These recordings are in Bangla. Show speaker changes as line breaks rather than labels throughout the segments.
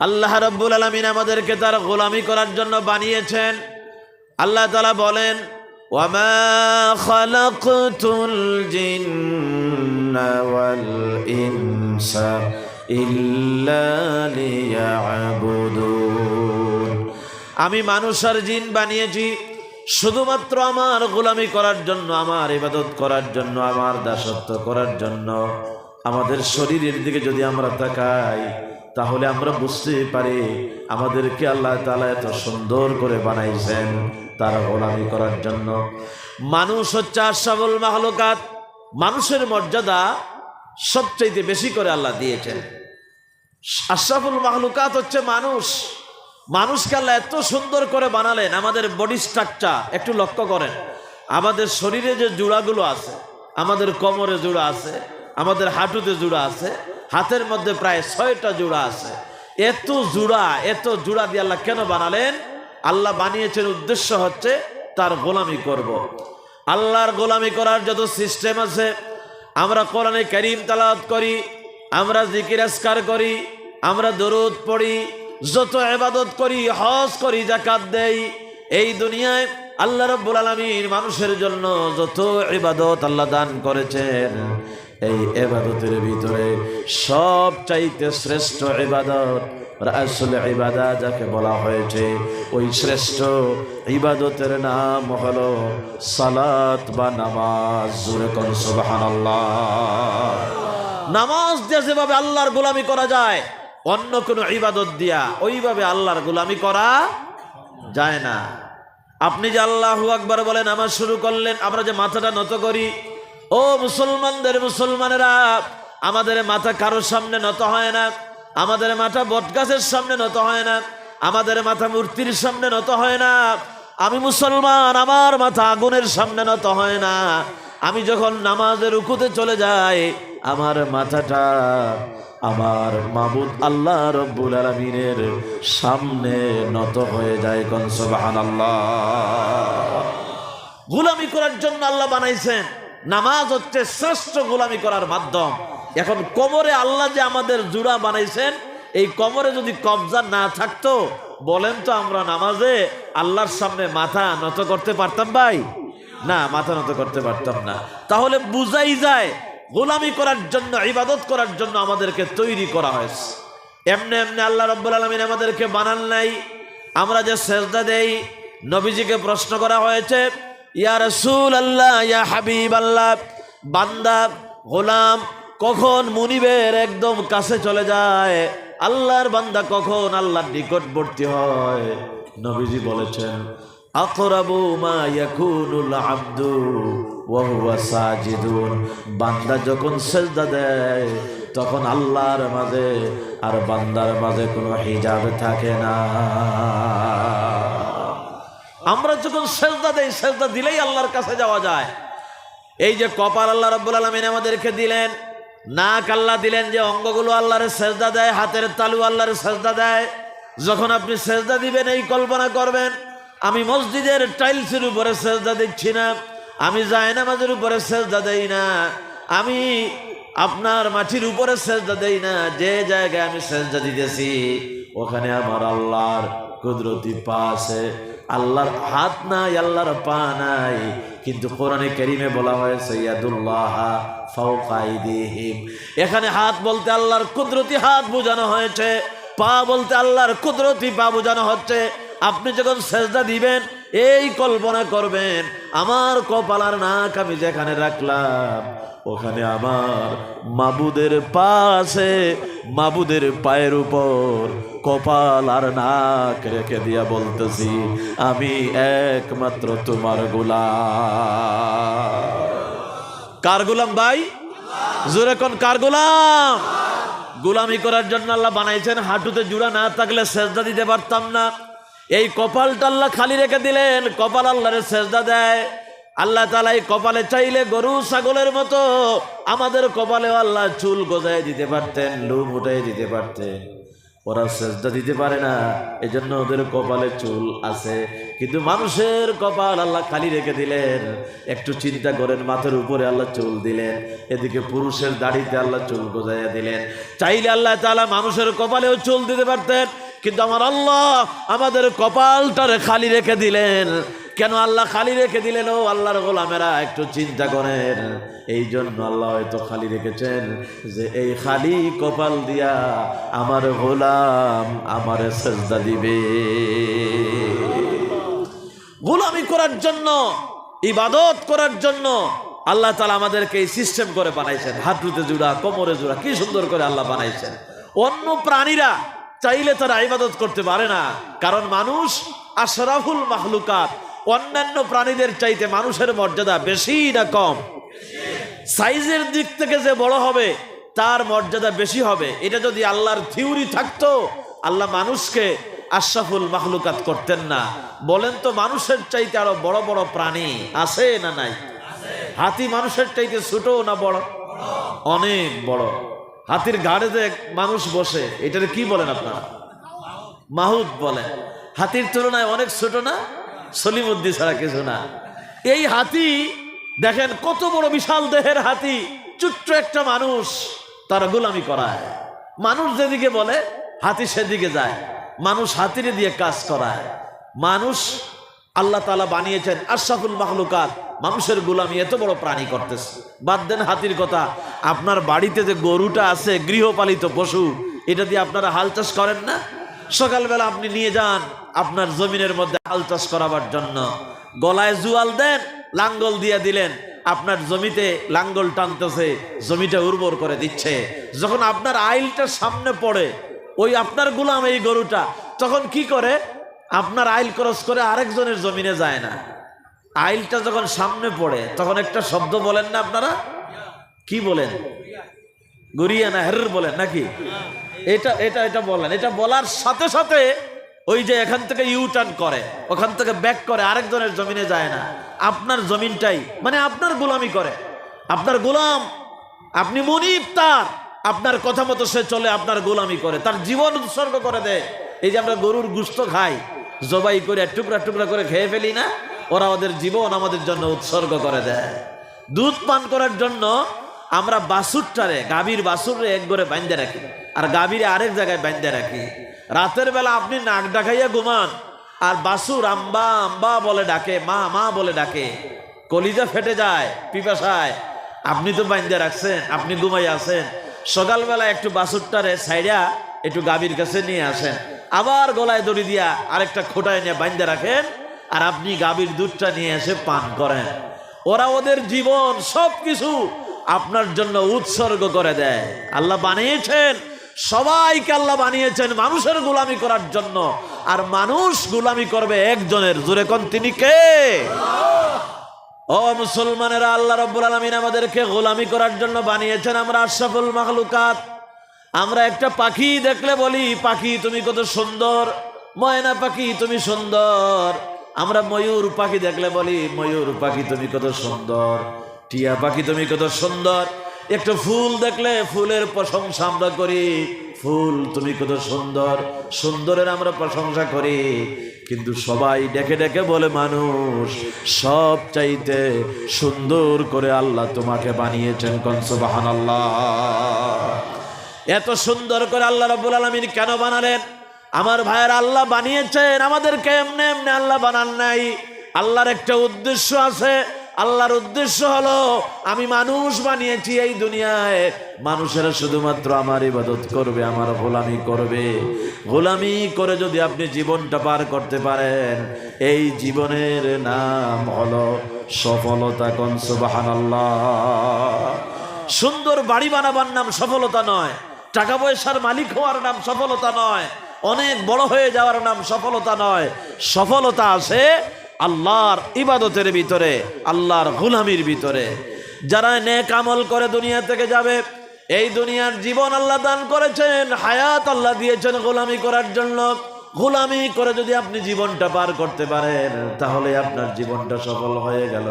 আল্লাহ রব্বুল আলমিন আমাদেরকে তার গোলামি করার জন্য বানিয়েছেন আল্লাহ তালা বলেন وما خلقت الجن والإنس إلا ليعبدون আমি মানুষ আর জিন বানিয়েছি শুধুমাত্র আমার গোলামি করার জন্য আমার ইবাদত করার জন্য আমার দাসত্ব করার জন্য আমাদের শরীরের দিকে যদি আমরা তাকাই, তাহলে আমরা বুঝতে পারি আমাদেরকে আল্লাহ তালা এত সুন্দর করে বানাইছেন তার গোলামি করার জন্য। মানুষ হচ্ছে আশাবুল মাহলুকাত মানুষের মর্যাদা সবচাইতে বেশি করে আল্লাহ দিয়েছেন। আশরাফুল মাহলুকাত হচ্ছে মানুষ। মানুষকে আল্লাহ এত সুন্দর করে বানালেন, আমাদের বডি স্ট্রাকচার একটু লক্ষ্য করেন। আমাদের শরীরে যে জোড়াগুলো আছে, আমাদের কোমরে জোড়া আছে আমাদের হাঁটুতে জোড়া আছে, হাতের মধ্যে প্রায় ছয়টা জোড়া আছে এত জোড়া এত জোড়া দিয়ে আল্লাহ কেন বানালেন আল্লাহ বানিয়েছেন উদ্দেশ্য হচ্ছে তার গোলামি করব। আল্লাহর গোলামি করার যত সিস্টেম আছে, আমরা কোরআনে করিম তালাত করি, আমরা জিকির আসকার করি, আমরা দরুদ পড়ি, যত এবাদত করি, হজ করি জাকাত দেই, এই দুনিয়ায় আল্লাহ রব্বুল আলমীর মানুষের জন্য যত ইবাদত আল্লাহ দান করেছেন এই এবাদতের ভিতরে সব চাইতে শ্রেষ্ঠ ইবাদত আসলে ইবাদা যাকে বলা হয়েছে, ওই শ্রেষ্ঠ ইবাদতের নাম হল সালাত বা নামাজ। নামাজ দিয়ে যেভাবে আল্লাহর গোলামি করা যায়, অন্য কোনো ইবাদত দিয়া ওইভাবে আল্লাহর গোলামি করা যায় না। আপনি যে আল্লাহ আকবার বলেন, আমার শুরু করলেন, আমরা যে মাথাটা নত করি ও মুসলমানদের মুসলমানেরা, আমাদের মাথা কারোর সামনে নত হয় না, আমাদের মাথা বটগাছের সামনে নত হয় না, আমাদের মাথা মূর্তির সামনে নত হয় না, আমি মুসলমান, আমার মাথা আগুনের সামনে নত হয় না, আমি যখন নামাজের উকুতে চলে যাই, আমার মাথাটা আমার মাবুদ আল্লাহ রব্বুল আলমিনের সামনে নত হয়ে যায় কনসবাহান আল্লাহ গুলামি করার জন্য আল্লাহ বানাইছেন। নামাজ হচ্ছে শ্রেষ্ঠ গোলামি করার মাধ্যম। এখন কোমরে আল্লাহ যে আমাদের জুড়া বানাইছেন, এই কোমরে যদি কবজা না থাকতো, বলেন তো আমরা নামাজে আল্লাহর সামনে মাথা নত করতে পারতাম ভাই? না, মাথা নত করতে পারতাম না। তাহলে বুঝাই যায়, গোলামি করার জন্য, ইবাদত করার জন্য আমাদেরকে তৈরি করা হয়েছে। এমনি এমনি আল্লাহ রব্বুল আলমিন আমাদেরকে বানান নাই। আমরা যে সেজদা দেই, নবীজিকে প্রশ্ন করা হয়েছে ইয়া রসুল আল্লাহ ইয়া হাবিব আল্লাহ বান্দা, গোলাম কখন মুনিবের একদম কাছে চলে যায়? আল্লাহর বান্দা কখন আল্লাহর নিকটবর্তী হয়? নবীজি বলেছেন আব্দু সাজিদুন। বান্দা যখন সেজদা দেয়, তখন আল্লাহর মাঝে আর বান্দার মাঝে কোনো হিজাব থাকে না। আমরা যখন সেজদা দেই, সেজদা দিলেই আল্লাহর কাছে যাওয়া যায়। এই যে কপাল আল্লাহ রব্বুল আলমিন আমাদেরকে দিলেন, নাক আল্লাহ দিলেন যে অঙ্গগুলো আল্লাহরের সেজদা দেয়, হাতের তালু আল্লাহর সেজদা দেয়। যখন আপনি সেজদা দিবেন, এই কল্পনা করবেন, আমি মসজিদের টাইলসের উপরে সেজদা দিচ্ছি না, আমি জায়নামাজের উপরে সেজদা দেই না, আমি আপনার মাটির উপরে সেজদা দেই না, যে জায়গায় আমি সেজদা দিতেছি, ওখানে আমার আল্লাহর কুদরতি পা আছে আল্লাহর হাত নাই, আল্লাহর পা নাই। কিন্তু কোরআনে কেরিমে বলা হয়েছে, ইয়াদুল্লাহ এখানে হাত বলতে আল্লাহর কুদরতি হাত বোঝানো হয়েছে, পা বলতে আল্লাহর কুদরতি পা বোঝানো হচ্ছে। আপনি যখন সেজদা দিবেন, এই কল্পনা করবেন, আমার কপালার নাক আমি যেখানে রাখলাম, ওখানে আমার মাবুদের পা আছে, মাবুদের পায়ের উপর কপাল আর নাক রেখে দিয়া বলতেছি, আমি একমাত্র তোমার গোলাম। কার গোলাম ভাই? জোরে কোন কার গোলাম? গোলামি করার জন্য আল্লাহ বানাইছেন, হাঁটুতে জুড়া না থাকলে সেজদা দিতে পারতাম না। এই কপালটা আল্লাহ খালি রেখে দিলেন, কপাল আল্লাহরে সেজদা দেয়। আল্লাহ তালা এই কপালে চাইলে গরু, ছাগলের মতো আমাদের কপালে আল্লাহ চুল গজায় দিতে পারতেন, লুম উঠাই দিতে পারতেন। ওরা সেজদা দিতে পারে না, এজন্য ওদের কপালে চুল আছে। কিন্তু মানুষের কপাল আল্লাহ খালি রেখে দিলেন। একটু চিন্তা করেন, মাথার উপরে আল্লাহ চুল দিলেন, এদিকে পুরুষের দাড়িতে আল্লাহ চুল গোজাইয়া দিলেন। চাইলে আল্লাহ তালা মানুষের কপালেও চুল দিতে পারতেন কিন্তু আমার আল্লাহ আমাদের কপালটারে খালি রেখে দিলেন। কেন আল্লাহ খালি রেখে দিলেন? ও আল্লাহর গোলামেরা, একটু চিন্তা করেন। এই জন্য আল্লাহ হয়তো খালি রেখেছেন যে, এই খালি কপাল দিয়া আমার গোলাম আমার সেজদা দিবে। গোলামি করার জন্য, ইবাদত করার জন্য আল্লাহ তালা আমাদেরকে এই সিস্টেম করে বানাইছেন। হাঁটুতে জোড়া, কোমরে জোড়া, কি সুন্দর করে আল্লাহ বানাইছেন। অন্য প্রাণীরা চাইলে তারা ইবাদত করতে পারে না। কারণ মানুষ আশরাফুল মাহলুকাত অন্যান্য প্রাণীদের চাইতে মানুষের মর্যাদা বেশি না কম। সাইজের দিক থেকে যে বড় হবে, তার মর্যাদা বেশি হবে। এটা যদি আল্লাহর থিওরি থাকতো, আল্লাহ মানুষকে আশরাফুল মাহলুকাত করতেন না। বলেন তো, মানুষের চাইতে আরও বড় বড় প্রাণী আছে না নাই? হাতি মানুষের চাইতে ছোট না বড়? অনেক বড়। হাতির ঘাড়েতে এক মানুষ বসে, এটারে কি বলেন আপনারা? মাহুদ বলেন হাতির তুলনায় অনেক ছোট না? সলিমুদ্দি ছাড়া কিছু না। এই হাতি, দেখেন কত বড় বিশাল দেহের হাতি ছোট্ট একটা মানুষ, তারা গোলামি করায়। মানুষ যেদিকে বলে, হাতি সেদিকে যায়। মানুষ হাতিরে দিয়ে কাজ করায়। মানুষ আল্লাহ তালা বানিয়েছেন, আশরাফুল মাহলুকাত মানুষের গোলামি এত বড় প্রাণী করতেছে। বাদ দেন হাতির কথা, আপনার বাড়িতে যে গরুটা আছে, গৃহপালিত পশু, এটা দিয়ে আপনারা হাল চাষ করেন না? সকালবেলা আপনি নিয়ে যান, আপনার জমিনের মধ্যে হাল চাষ করাবার জন্য। গলায় জুয়াল দেন, লাঙ্গল দিয়ে দিলেন, আপনার জমিতে লাঙ্গল টানতেছে, জমিটা উর্বর করে দিচ্ছে। যখন আপনার আইলটা সামনে পড়ে, ওই আপনার গুলাম এই গরুটা, তখন কি করে? আপনার আইল ক্রস করে আরেকজনের জমিনে যায় না। আইলটা যখন সামনে পড়ে, তখন একটা শব্দ বলেন না আপনারা? কি বলেন? গড়িয়া না হের বলেন নাকি? এটা এটা এটা বলেন। এটা বলার সাথে সাথে ওই যে এখান থেকে ইউ টার্ন করে, ওখান থেকে ব্যাক করে, আরেকজনের জমিনে যায় না। আপনার জমিনটাই মানে আপনার গোলামি করে। আপনার গোলাম, আপনি মনিব তার। আপনার কথা মতো সে চলে, আপনার গোলামি করে। তার জীবন উৎসর্গ করে দেয়। এই যে আমরা গরুর গুস্ত খাই, জবাই করে টুকরা টুকরা করে খেয়ে ফেলি না, ওরা ওদের জীবন আমাদের জন্য উৎসর্গ করে দেয়। দুধ পান করার জন্য আমরা বাসুরটারে, গাভীর বাসুরে এক করে বাঁধে রাখি, আর গাভীরে আরেক জায়গায় বাঁধে রাখি। রাতের বেলা আপনি নাক ডাকাইয়া ঘুমান, আর বাসুর আম্বা আম্বা বলে ডাকে, মা মা বলে ডাকে। কলিজা ফেটে যায়, পিপাসায়। আপনি তো বাঁধে রাখছেন, আপনি ঘুমাই আছেন। সকালবেলা একটু বাসুরটারে সাইডা একটু গাভীর কাছে নিয়ে আসেন। আবার গলায় দড়ি দিয়া আরেকটা খোটায় নিয়ে বাঁধে রাখেন, আর আপনি গাভীর দুধটা নিয়ে এসে পান করেন। ওরা ওদের জীবন সব কিছু আপনার জন্য উৎসর্গ করে দেয়। আল্লাহ বানিয়েছেন, সবাইকে আল্লাহ বানিয়েছেন মানুষের গোলামি করার জন্য, আর মানুষ গোলামি করবে একজনের। জোরে কোন তিনি কে? ও মুসলমানেরা, আল্লাহ রব্বুল আলমিন আমাদেরকে গোলামি করার জন্য বানিয়েছেন। আমরা আশরাফুল মাহলুকাত আমরা একটা পাখি দেখলে বলি, পাখি, তুমি কত সুন্দর। ময়না পাখি, তুমি সুন্দর। আমরা ময়ূর পাখি দেখলে বলি, ময়ূর পাখি, তুমি কত সুন্দর। টিয়া পাখি, তুমি কত সুন্দর। একটা ফুল দেখলে ফুলের প্রশংসা আমরা করি, ফুল, তুমি কত সুন্দর। সুন্দরের আমরা প্রশংসা করি, কিন্তু সবাই ডেকে ডেকে বলে, মানুষ, সব চাইতে সুন্দর করে আল্লাহ তোমাকে বানিয়েছেন কনসবাহান আল্লাহ এত সুন্দর করে আল্লাহ রব্বুল আলমিন কেন বানালেন? আমার ভাইয়ের আল্লাহ বানিয়েছেন, আমাদেরকে এমনি এমনি আল্লাহ বানান নাই। আল্লাহর একটা উদ্দেশ্য আছে। আল্লাহর উদ্দেশ্য হলো, আমি মানুষ বানিয়েছি এই দুনিয়ায়। মানুষেরা শুধুমাত্র আমার ইবাদত করবে, আমার গোলামি করবে। গোলামি করে যদি আপনি জীবনটা পার করতে পারেন, এই জীবনের নাম হলো সফলতা কনসবাহান সুন্দর বাড়ি বানাবার নাম সফলতা নয়। টাকা পয়সার মালিক হওয়ার নাম সফলতা নয়, অনেক বড় হয়ে যাওয়ার নাম সফলতা নয়। সফলতা আছে আল্লাহর ইবাদতের ভিতরে, আল্লাহর গুলামির ভিতরে। যারা নেক আমল করে দুনিয়া থেকে যাবে, এই দুনিয়ার জীবন আল্লাহ দান করেছেন, হায়াত আল্লাহ দিয়েছেন গোলামি করার জন্য। গোলামি করে যদি আপনি জীবনটা পার করতে পারেন, তাহলে আপনার জীবনটা সফল হয়ে গেল।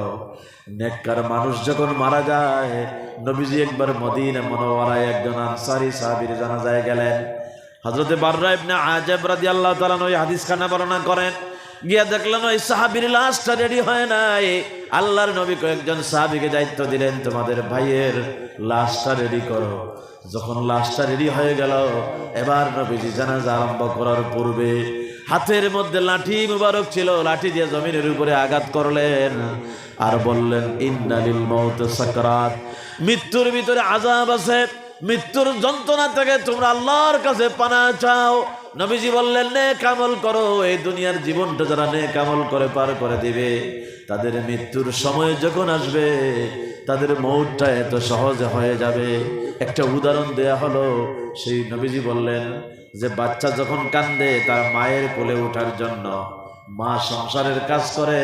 নেককার মানুষ যখন মারা যায়, নবীজি একবার মদিনা মনোয়ারায় একজন আনসারি সাহাবির জানাজায় গেলেন। হজরতে বাররা ইবনে আজাব আল্লাহ তাআলা ওই হাদিস খানা বর্ণনা করেন গিয়া দেখলাম ওই সাহাবীর লাশটা রেডি হয় নাই। আল্লাহর নবী কয়েকজন সাহাবীকে দায়িত্ব দিলেন, তোমাদের ভাইয়ের লাশটা রেডি করো। যখন লাশটা রেডি হয়ে গেল, এবার নবীজি জানাজা আরম্ভ করার পূর্বে হাতের মধ্যে লাঠি মুবারক ছিল, লাঠি দিয়ে জমিনের উপরে আঘাত করলেন আর বললেন ইন্নালিল মৌত সাকরাত। মৃত্যুর ভিতরে আজাব আছে, মৃত্যুর যন্ত্রণা থেকে তোমরা আল্লাহর কাছে পানা চাও। নবীজি বললেন নে কামল করো, এই দুনিয়ার জীবনটা যারা নে কামল করে পার করে দিবে, তাদের মৃত্যুর সময় যখন আসবে, তাদের মৌটটা এত সহজে হয়ে যাবে। একটা উদাহরণ দেয়া হলো, সেই নবীজি বললেন যে, বাচ্চা যখন কান্দে, তার মায়ের কোলে ওঠার জন্য মা সংসারের কাজ করে,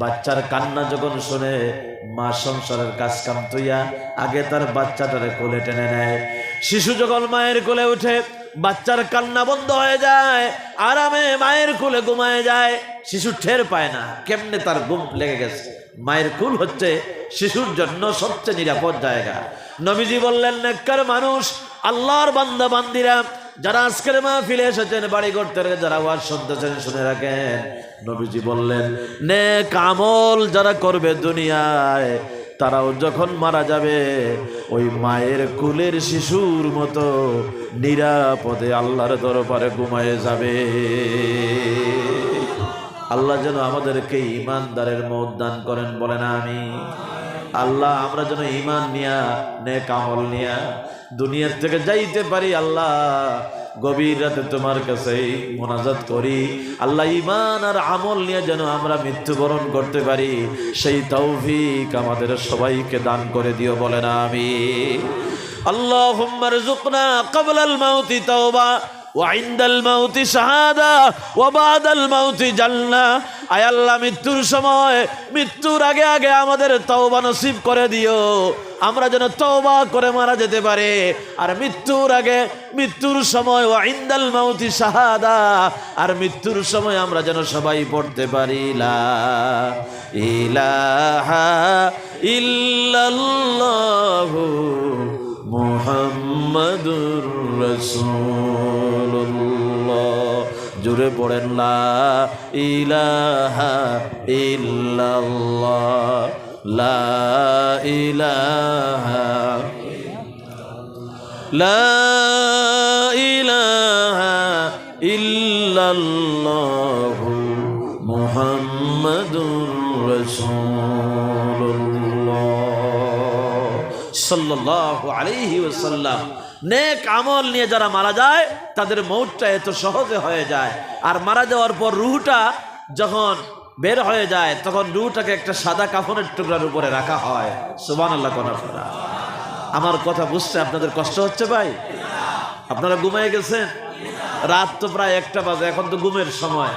বাচ্চার কান্না যখন শুনে, মা সংসারের কাজ কাম তুইয়া আগে তার বাচ্চাটারে কোলে টেনে নেয়। শিশু যখন মায়ের কোলে উঠে বাচ্চার কান্না বন্ধ হয়ে যায়, আরামে মায়ের কোলে ঘুমায় যায় শিশু ঠের পায় না। কেমনে তার ঘুম লেগে গেছে? মায়ের কুল হচ্ছে শিশুর জন্য সবচেয়ে নিরাপদ জায়গা। নবীজি বললেন, নেককার মানুষ, আল্লাহর বান্দা বান্দিরা, যারা আজকের মা ফিরে এসেছেন, বাড়ি করতে যারা ওয়াজ শুনতেছেন, শুনে রাখেন। নবীজি বললেন নে কামল যারা করবে দুনিয়ায় তারাও যখন মারা যাবে, ওই মায়ের কুলের শিশুর মতো নিরাপদে আল্লাহর দরবারে ঘুমায়ে যাবে। আল্লাহ যেন আমাদেরকে ইমানদারের মত দান করেন, বলেন আমি আল্লাহ, আমরা যেন ইমান নিয়া নে কামল নিয়া, দুনিয়ার থেকে যাইতে পারি, আল্লাহ। গভীর রাতে তোমার কাছে মোনাজাত করি আল্লাহ ইমান আর আমল নিয়ে যেন আমরা মৃত্যুবরণ করতে পারি সেই তৌফিক আমাদের সবাইকে দান করে দিও বলে না আমি আল্লাহ হুম্মারজুকনা কবলাল মাউতি তাওবা وعند الموت শাহাদা وبعد الموت জান্নাহ আয় আল্লাহ মৃত্যুর সময় মৃত্যুর আগে আগে আমাদের তওবা নসিব করে দিও আমরা যেন তওবা করে মারা যেতে পারে। আর মৃত্যুর আগে, মৃত্যুর সময় ওয়াইন্দাল মাউতি শাহাদা, আর মৃত্যুর সময় আমরা যেন সবাই পড়তে পারি। লা ইলাহা জুড়ে পড়েন, লা ইলাহা ইল্লাল্লাহ। লা ইলাহা লা ইলাহা ইল্লাল্লাহু মুহাম্মাদুর রাসূলুল্লাহ সাল্লাল্লাহু আলাইহি ওয়াসাল্লাম। নেক আমল নিয়ে যারা মারা যায়, তাদের মৌতটা এত সহজে হয়ে যায়। আর মারা যাওয়ার পর রুহটা যখন বের হয়ে যায়, তখন রুটাকে একটা সাদা কাপড়ের টুকরার উপরে রাখা হয়। সুবান আল্লাহ আপনারা আমার কথা বুঝছে আপনাদের কষ্ট হচ্ছে ভাই? আপনারা ঘুমিয়ে গেছেন? রাত তো প্রায় একটা বাজে, এখন তো ঘুমের সময়।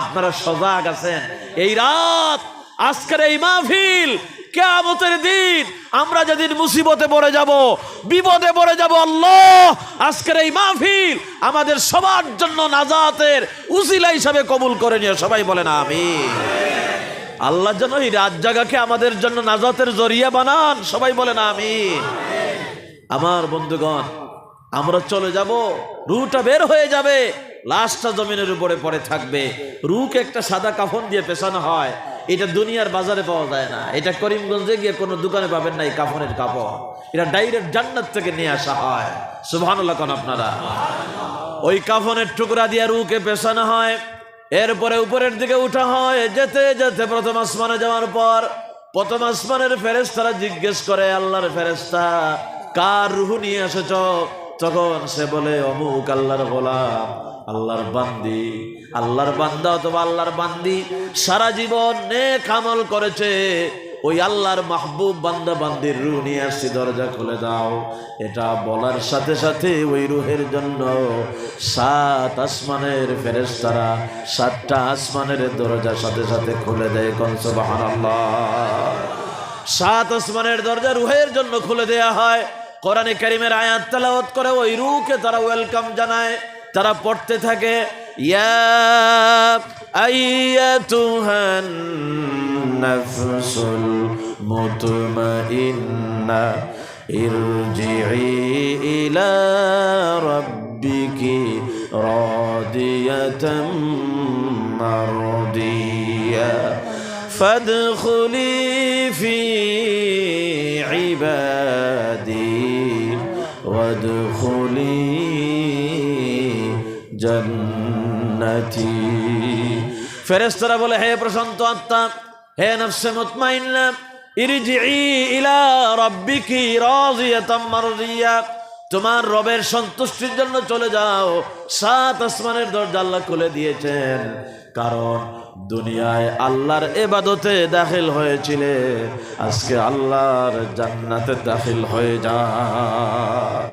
আপনারা সজাগ আছেন। এই রাত, আজকের এই মাহফিল কেমতের দিন আমরা যেদিন মুসিবতে পড়ে যাব, বিপদে পড়ে যাব, আল্লাহ, আজকের এই মাহফিল আমাদের সবার জন্য নাজাতের উসিলা হিসাবে কবুল করে নিয়ে সবাই বলেন আমি আল্লাহ যেন এই রাত জাগাকে আমাদের জন্য নাজাতের জরিয়া বানান। সবাই বলেন আমি আমার বন্ধুগণ, আমরা চলে যাব, রুটা বের হয়ে যাবে, লাশটা জমিনের উপরে পড়ে থাকবে। রুকে একটা সাদা কাফন দিয়ে পেছানো হয়। এটা দুনিয়ার বাজারে পাওয়া যায় না। এটা করিমগঞ্জে গিয়ে কোনো দোকানে পাবেন না এই কাফনের কাপড়। এটা ডাইরেক্ট জান্নাত থেকে নিয়ে আসা হয়। সুবহানাল্লাহ কোন আপনারা? ওই কাফনের টুকরা দিয়ে রুকে পেছানো হয়। এরপরে উপরের দিকে উঠা হয়। যেতে যেতে প্রথম আসমানে যাওয়ার পর প্রথম আসমানের ফেরেস্তারা জিজ্ঞেস করে, আল্লাহর ফেরেস্তা কার রুহু নিয়ে এসেছ? তখন সে বলে, অমুক আল্লাহর গোলাম। আল্লাহর বান্দি, আল্লাহর বান্দা অথবা আল্লাহর বান্দি সারা জীবন নেক আমল করেছে। ওই আল্লাহর মাহবুব বান্দা বান্দির রুহ নিয়ে আসছি, দরজা খুলে দাও। এটা বলার সাথে সাথে ওই রুহের জন্য সাত আসমানের ফেরেস তারা সাতটা আসমানের দরজার সাথে সাথে খুলে দেয় কনসবাহান সাত আসমানের দরজা রুহের জন্য খুলে দেয়া হয়। কোরআনে কারিমের আয়াত তালাওয়াত করে ওই রুকে তারা ওয়েলকাম জানায়। তারা পড়তে থাকে ইয়া আইয়াতুহান নাফসুল মুতমাইন্না ইরজিই ইলা রাব্বিকি ربك راضية مرضية فادخلي في عبادي وادخلي জন্নতি। ফেরেশতারা বলে, হে প্রশান্ত আত্মা, হে নফসে মুতমাইন্না ইরজিই ইলা রাব্বিকি রাজিয়াতাম মারজিয়া। তোমার রবের সন্তুষ্টির জন্য চলে যাও। সাত আসমানের দরজা আল্লাহ খুলে দিয়েছেন। কারণ দুনিয়ায় আল্লাহর এবাদতে দাখিল হয়েছিলে। আজকে আল্লাহর জান্নাতে দাখিল হয়ে যা।